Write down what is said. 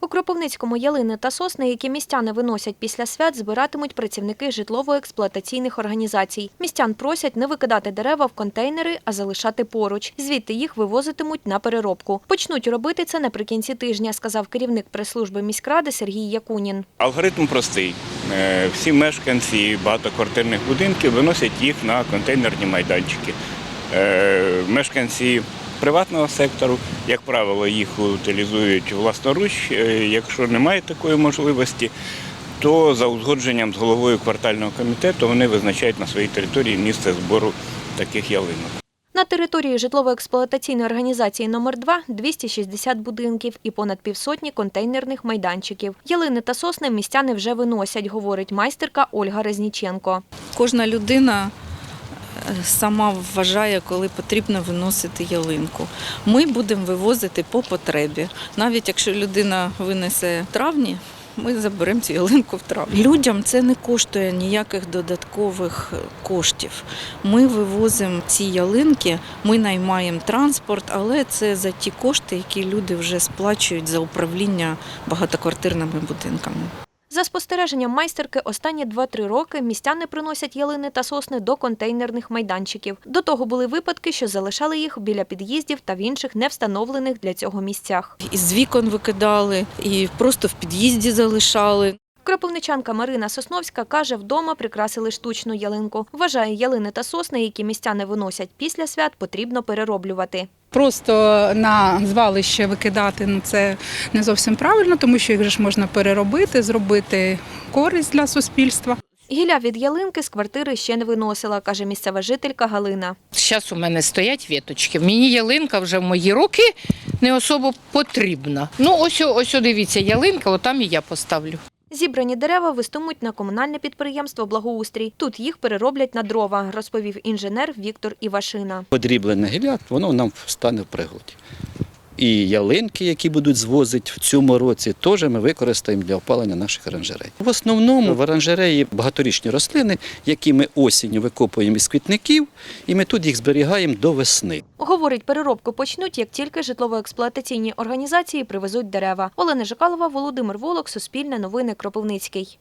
У Кропивницькому ялини та сосни, які містяни виносять після свят, збиратимуть працівники житлово-експлуатаційних організацій. Містян просять не викидати дерева в контейнери, а залишати поруч. Звідти їх вивозитимуть на переробку. Почнуть робити це наприкінці тижня, сказав керівник прес-служби міськради Сергій Якунін. Алгоритм простий. Е, Всі мешканці багатоквартирних будинків виносять їх на контейнерні майданчики. Е, Мешканці приватного сектору, як правило, їх утилізують власноруч. Е, Якщо немає такої можливості, то за узгодженням з головою квартального комітету вони визначають на своїй території місце збору таких ялинок. На території житлово-експлуатаційної організації номер 2 260 будинків і понад півсотні контейнерних майданчиків. Ялини та сосни містяни вже виносять, говорить майстерка Ольга Резніченко. Кожна людина сама вважає, коли потрібно виносити ялинку. Ми будемо вивозити по потребі. Навіть якщо людина винесе травні, ми заберемо цю ялинку в травні. Людям це не коштує ніяких додаткових коштів. Ми вивозимо ці ялинки, ми наймаємо транспорт, але це за ті кошти, які люди вже сплачують за управління багатоквартирними будинками. За спостереженням майстерки, останні 2-3 роки містяни приносять ялини та сосни до контейнерних майданчиків. До того були випадки, що залишали їх біля під'їздів та в інших не встановлених для цього місцях. Із вікон викидали, і просто в під'їзді залишали. Кропивничанка Марина Сосновська каже, вдома прикрасили штучну ялинку. Вважає, ялини та сосни, які містяни виносять після свят, потрібно перероблювати. Просто на звалище викидати ну це не зовсім правильно, тому що їх ж можна переробити, зробити користь для суспільства. Гілля від ялинки з квартири ще не виносила, каже місцева жителька Галина. Зараз у мене стоять віточки. Мені ялинка вже в мої роки не особо потрібна. Ну, ось, ось дивіться, ялинка, отам і я поставлю. Зібрані дерева вестимуть на комунальне підприємство Благоустрій. Тут їх перероблять на дрова, розповів інженер Віктор Івашина. подріблене гілля, воно нам стане в пригоді. І ялинки, які будуть звозити в цьому році, теж ми використаємо для опалення наших оранжерей. В основному в оранжереї багаторічні рослини, які ми осінню викопуємо із квітників, і ми тут їх зберігаємо до весни. Говорить, переробку почнуть, як тільки житлово-експлуатаційні організації привезуть дерева. Олена Жикалова, Володимир Волок, Суспільне новини, Кропивницький.